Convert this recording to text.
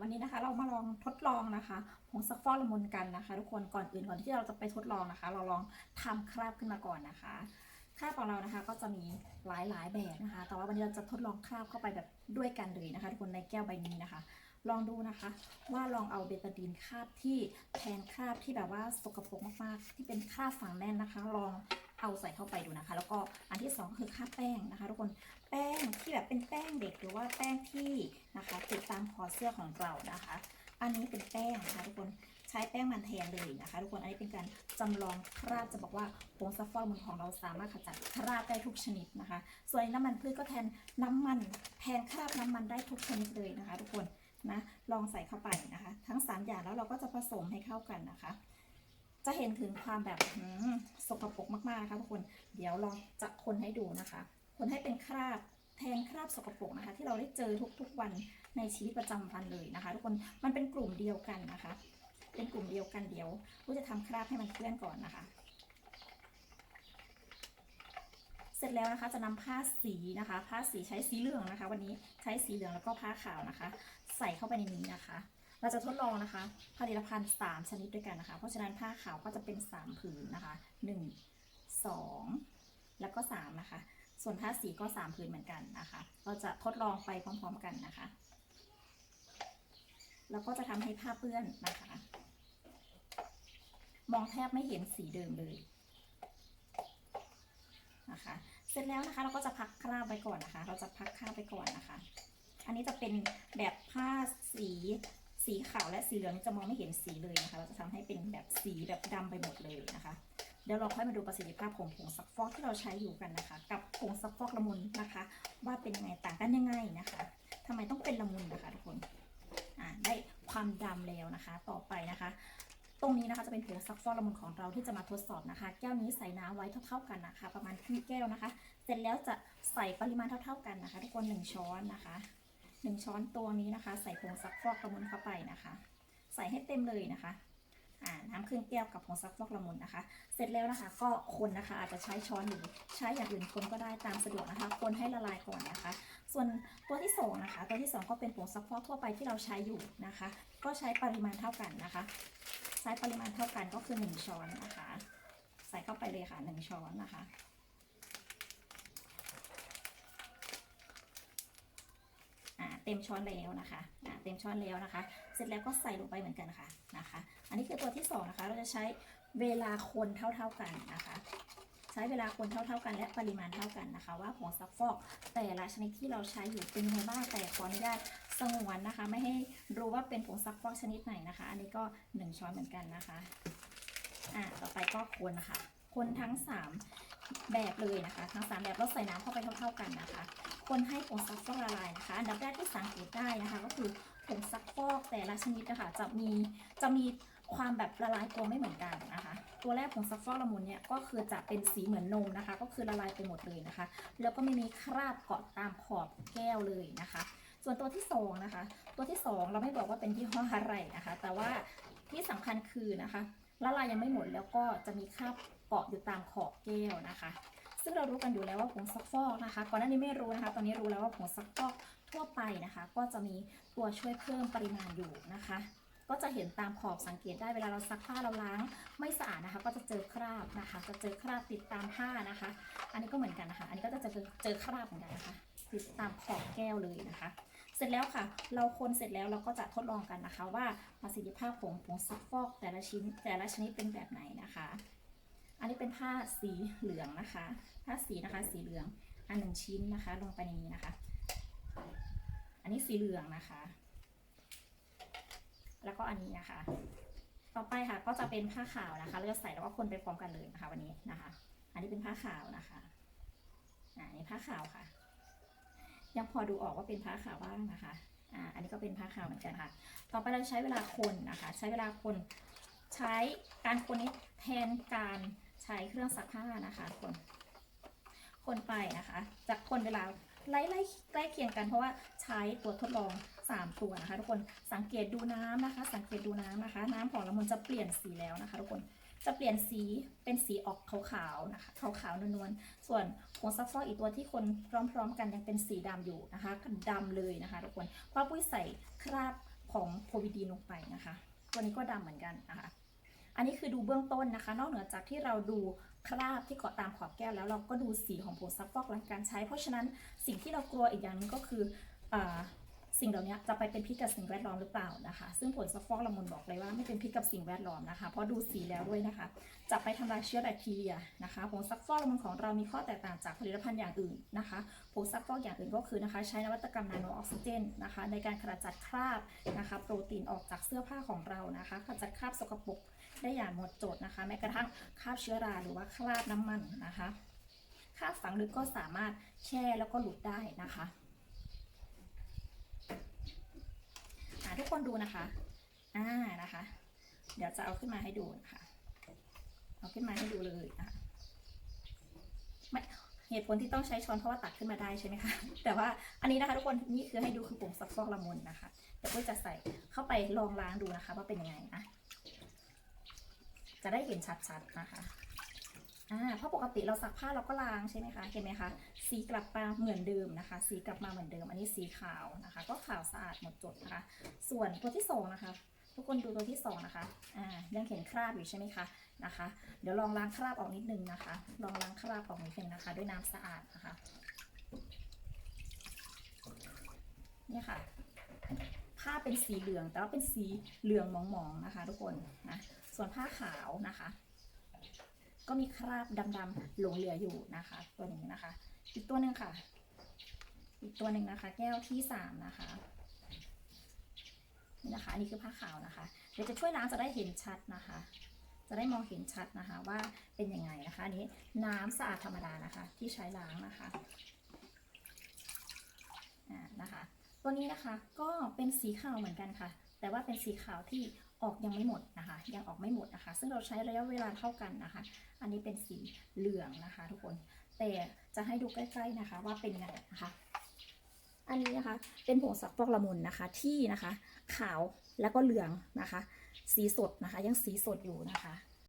วันนี้นะคะ เรามาลองทดลองนะคะผงซักฟอกละมุนกันนะคะ ทุกคนก่อนอื่นก่อนที่เราจะไปทดลองนะคะ เราลองทำคราบขึ้นมาก่อนนะคะคราบของเรานะคะก็จะมีหลายๆแบบนะคะ แต่ว่าวันนี้เราจะทดลองคราบเข้าไปแบบด้วยกันเลยนะคะ ทุกคนในแก้วใบนี้นะคะ ลองดูนะคะ ว่าลองเอาเบตาดีนคราบที่แทนคราบที่แบบว่าสกปรกมากๆที่เป็นคราบฝังแน่นนะคะ ลองเอาใส่เข้าไปดูนะคะ แล้วก็อันที่สองคือคราบแป้งนะคะ ทุกคน แป้งที่แบบเป็นแป้งเด็กหรือว่าแป้งที่นะคะติดตามคอเสื้อของเรานะคะ อันนี้เป็นแป้งนะคะทุกคนใช้แป้งมันแทนเลยนะคะ ทุกคนอันนี้เป็นการจำลองคราบจะบอกว่าผงซัฟฟอร์มือของเราสามารถขจัดคราบได้ทุกชนิดนะคะ ส่วนน้ำมันพืชก็แทนน้ำมันแทนคราบน้ำมันได้ทุกชนิดเลยนะคะ ทุกคนนะลองใส่เข้าไปนะคะ ทั้ง 3 อย่างแล้วเราก็จะผสมให้เข้ากันนะคะ จะเห็นถึงความแบบสกปรกมากๆนะคะทุกคน เดี๋ยวลองจะคนให้ดูนะคะ คนให้เป็นคราบแทนคราบสกปรกนะคะ ที่เราได้เจอทุกๆวันในชีวิตประจำวันเลยนะคะ ทุกคนมันเป็นกลุ่มเดียวกันนะคะ เป็นกลุ่มเดียวกันเดี๋ยวกูจะทำคราบให้มันเคลื่อนก่อนนะคะ เสร็จแล้วนะคะจะนำผ้าสีนะคะ ผ้าสีใช้สีเหลืองนะคะ วันนี้ใช้สีเหลืองแล้วก็ผ้าขาวนะคะ ใส่เข้าไปในนี้นะคะเราจะทดลองนะคะ ผลิตภัณฑ์3ชนิดด้วยกันนะคะ เพราะฉะนั้นผ้าขาวก็จะเป็น 3 ผืนนะคะ 1 2 แล้วก็ 3 นะคะ ส่วนผ้าสีก็3ผืนเหมือนกันนะคะ เราจะทดลองไปพร้อมๆกันนะคะ แล้วก็จะทำให้ผ้าเปื้อนนะคะ มองแทบไม่เห็นสีเดิมเลยนะคะ เสร็จแล้วนะคะเราก็จะพักคราบไว้ก่อนนะคะ เราจะพักคราบไปก่อนนะคะ อันนี้จะเป็นแบบผ้าสีสีขาวและสีเหลืองจะมองไม่เห็นสีเลยนะคะ เราจะทำให้เป็นแบบสีแบบดำไปหมดเลยนะคะ ดี๋ยวเราค่อยมาดูประสิทธิภาพของผงซักฟอกที่เราใช้อยู่กันนะคะ กับผงซักฟอกละมุนนะคะ ว่าเป็นยังไงต่างกันยังไงนะคะทำไมต้องเป็นละมุนนะคะทุกคนอ่าได้ความดำแล้วนะคะ ต่อไปนะคะ ตรงนี้นะคะจะเป็นผงซักฟอกละมุนของเราที่จะมาทดสอบนะคะ แก้วนี้ใส่น้ำไว้เท่า ๆกันนะคะ ประมาณครึ่งแก้วนะคะ เสร็จแล้วจะใส่ปริมาณเท่า ๆกันนะคะ ทุกคนหนึ่งช้อนนะคะหนึ่งช้อนตัวนี้นะคะ ใส่ผงซักฟอกละมุนเข้าไปนะคะ ใส่ให้เต็มเลยนะคะ น้ำครึ่งแก้วกับผงซักฟอกละมุนนะคะ เสร็จแล้วนะคะ ก็คนนะคะอาจจะใช้ช้อนหรือใช้อย่างอื่นคนก็ได้ตามสะดวกนะคะ คนให้ละลายก่อนนะคะ ส่วนตัวที่สองนะคะ ตัวที่สองก็เป็นผงซักฟอกทั่วไปที่เราใช้อยู่นะคะ ก็ใช้ปริมาณเท่ากันนะคะ ใช้ปริมาณเท่ากันก็คือ 1 ช้อนนะคะ ใส่เข้าไปเลยค่ะ 1 ช้อนนะคะ อ่าเต็มช้อนแล้วนะคะอ่าเต็มช้อนแล้วนะคะ เสร็จแล้วก็ใส่ลงไปเหมือนกันค่ะนะคะ อันนี้คือตัวที่สองนะคะเราจะใช้เวลาคนเท่า ๆกันนะคะ ใช้เวลาคนเท่า ๆกัน และปริมาณเท่ากันนะคะ ว่าผงซักฟอกแต่ละชนิดที่เราใช้อยู่เป็นยังไงบ้างแต่ขออนุญาตสงวนนะคะ ไม่ให้รู้ว่าเป็นผงซักฟอกชนิดไหนนะคะ อันนี้ก็ 1 ช้อนเหมือนกันนะคะอ่าต่อไปก็คนนะคะคนทั้ง 3 แบบเลยนะคะ ทั้ง 3 แบบเราใส่น้ำเข้าไปเท่า ๆกันนะคะ คนให้ผงซักฟอกละลายน อันดับแรกที่สังเกตได้นะคะ ก็คือผงซักฟอกแต่ละชนิดนะคะจะมีจะมีความแบบละลายตัวไม่เหมือนกันนะคะ ตัวแรกผงซักฟอกละมุนเนี่ยก็คือจะเป็นสีเหมือนนมนะคะ ก็คือละลายไปหมดเลยนะคะ แล้วก็ไม่มีคราบเกาะตามขอบแก้วเลยนะคะ ส่วนตัวที่สองนะคะ ตัวที่สองเราไม่บอกว่าเป็นยี่ห้ออะไรนะคะ แต่ว่าที่สำคัญคือนะคะละลายยังไม่หมดแล้วก็จะมีคราบเกาะอยู่ตามขอบแก้วนะคะ ซึ่งเรารู้กันอยู่แล้วว่าผงซักฟอกนะคะก่อนหน้านี้ไม่รู้นะคะ ตอนนี้รู้แล้วว่าผงซักฟอก ทั่วไปนะคะ ก็จะมีตัวช่วยเพิ่มปริมาณอยู่นะคะ ก็จะเห็นตามขอบสังเกตได้เวลาเราซักผ้าเราล้างไม่สะอาดนะคะ ก็จะเจอคราบนะคะ จะเจอคราบติดตามผ้านะคะ อันนี้ก็เหมือนกันนะคะ อันนี้ก็จะเจอเจอคราบเหมือนกันนะคะติดตามขอบแก้วเลยนะคะ เสร็จแล้วค่ะ เราคนเสร็จแล้วเราก็จะทดลองกันนะคะ ว่าประสิทธิภาพของผงซักฟอกแต่ละชิ้นแต่ละชนิดเป็นแบบไหนนะคะ อันนี้เป็นผ้าสีเหลืองนะคะ ผ้าสีนะคะสีเหลืองอันหนึ่งชิ้นนะคะ ลงไปในนี้นะคะ อันนี้สีเหลืองนะคะ แล้วก็อันนี้นะคะ ต่อไปค่ะก็จะเป็นผ้าขาวนะคะเราจะใส่แล้วก็คนไปพร้อมกันเลยนะคะ วันนี้นะคะ อันนี้เป็นผ้าขาวนะคะอ่าอันนี้ผ้าขาวค่ะ ยังพอดูออกว่าเป็นผ้าขาวบ้างนะคะอ่าอันนี้ก็เป็นผ้าขาวเหมือนกันค่ะ ต่อไปเราใช้เวลาคนนะคะ ใช้เวลาคนใช้การคนนี้แทนการใช้เครื่องซักผ้านะคะคน คนไปนะคะ จากคนเวลา ไล่ไล่ใกล้เคียงกันเพราะว่าใช้ตัวทดลอง 3 ตัวนะคะ ทุกคนสังเกตดูน้ำนะคะ สังเกตดูน้ำนะคะ น้ำของละมุนจะเปลี่ยนสีแล้วนะคะ ทุกคนจะเปลี่ยนสีเป็นสีออกขาวๆนะคะขาวๆนวลๆส่วนผงซักฟอกอีกตัวที่คนพร้อม ๆ กันยังเป็นสีดำอยู่นะคะดำเลยนะคะ ทุกคนเพราะปุ้ยใส่คราบของโพวิดีนลงไปนะคะ ตัวนี้ก็ดำเหมือนกันนะคะ อันนี้คือดูเบื้องต้นนะคะ นอกเหนือจากที่เราดูคราบที่เกาะตามขอบแก้วแล้วเราก็ดูสีของผงซักฟอกหลังการใช้ เพราะฉะนั้นสิ่งที่เรากลัวอีกอย่างหนึงก็คืออ สิ่งเหล่านี้จะไปเป็นพิษกับสิ่งแวดล้อมหรือเปล่านะคะ ซึ่งผลซักฟอกละมุนบอกเลยว่าไม่เป็นพิษกับสิ่งแวดล้อมนะคะ เพราะดูสีแล้วด้วยนะคะ จะไปทำลายเชื้อแบคทีเรียนะคะผงซักฟอกละมุนของเรามีข้อแตกต่างจากผลิตภัณฑ์อย่างอื่นนะคะผงซักฟอกอย่างอื่นก็คือนะคะ ใช้นวัตกรรมนาโนออกซิเจนนะคะ ในการขจัดคราบนะคะ โปรตีนออกจากเสื้อผ้าของเรานะคะขจัดคราบสกปรกได้อย่างหมดจดนะคะ แม้กระทั่งคราบเชื้อราหรือว่าคราบน้ำมันนะคะคราบฝังลึกก็สามารถแช่แล้วก็หลุดได้นะคะอ่าทุก คนดูนะคะ อ่านะคะ เดี๋ยวจะเอาขึ้นมาให้ดูนะคะ เอาขึ้นมาให้ดูเลยนะคะไม่เหตุผลที่ต้องใช้ช้อนเพราะว่าตักขึ้นมาได้ใช่ไหมคะ แต่ว่าอันนี้นะคะทุกคนนี่คือให้ดูคือผงซักฟอกละมุนนะคะ เดี๋ยวก็จะใส่เข้าไปลองล้างดูนะคะ ว่าเป็นยังไงนะ จะได้เห็นชัดๆนะคะ อ่าเพราะปกติเราซักผ้าเราก็ล้างใช่ไหมคะเห็นไหมคะสีกลับมาเหมือนเดิมนะคะ สีกลับมาเหมือนเดิม อันนี้สีขาวนะคะ ก็ขาวสะอาดหมดจดนะคะ ส่วนตัวที่สองนะคะทุกคนดูตัวที่สองนะคะอ่ายังเห็นคราบอยู่ใช่ไหมคะนะคะ เดี๋ยวลองล้างคราบออกนิดนึงนะคะ ลองล้างคราบออกนิดนึงนะคะ ด้วยน้ำสะอาดนะคะนี่ค่ะผ้าเป็นสีเหลืองแต่ว่าเป็นสีเหลืองหมองๆนะคะ ทุกคนนะส่วนผ้าขาวนะคะ ก็มีคราบดำๆหลงเหลืออยู่นะคะ ตัวนี้นะคะ อีกตัวหนึ่งค่ะ อีกตัวหนึ่งนะคะ แก้วที่สามนะคะนี่นะคะอันนี้คือผ้าขาวนะคะเดี๋ยวจะช่วยล้างจะได้เห็นชัดนะคะ จะได้มองเห็นชัดนะคะว่าเป็นยังไงนะคะอันนี้น้ำสะอาดธรรมดานะคะ ที่ใช้ล้างนะคะอ่านะคะ ตัวนี้นะคะก็เป็นสีขาวเหมือนกันค่ะ แต่ว่าเป็นสีขาวที่ ออกยังไม่หมดนะคะ ยังออกไม่หมดนะคะ ซึ่งเราใช้ระยะเวลาเท่ากันนะคะ อันนี้เป็นสีเหลืองนะคะ ทุกคน แต่จะให้ดูใกล้ๆนะคะ ว่าเป็นยังไงนะคะ อันนี้นะคะเป็นผงซักฟอกละมุนนะคะที่นะคะ ขาวแล้วก็เหลืองนะคะ สีสดนะคะ ยังสีสดอยู่นะคะ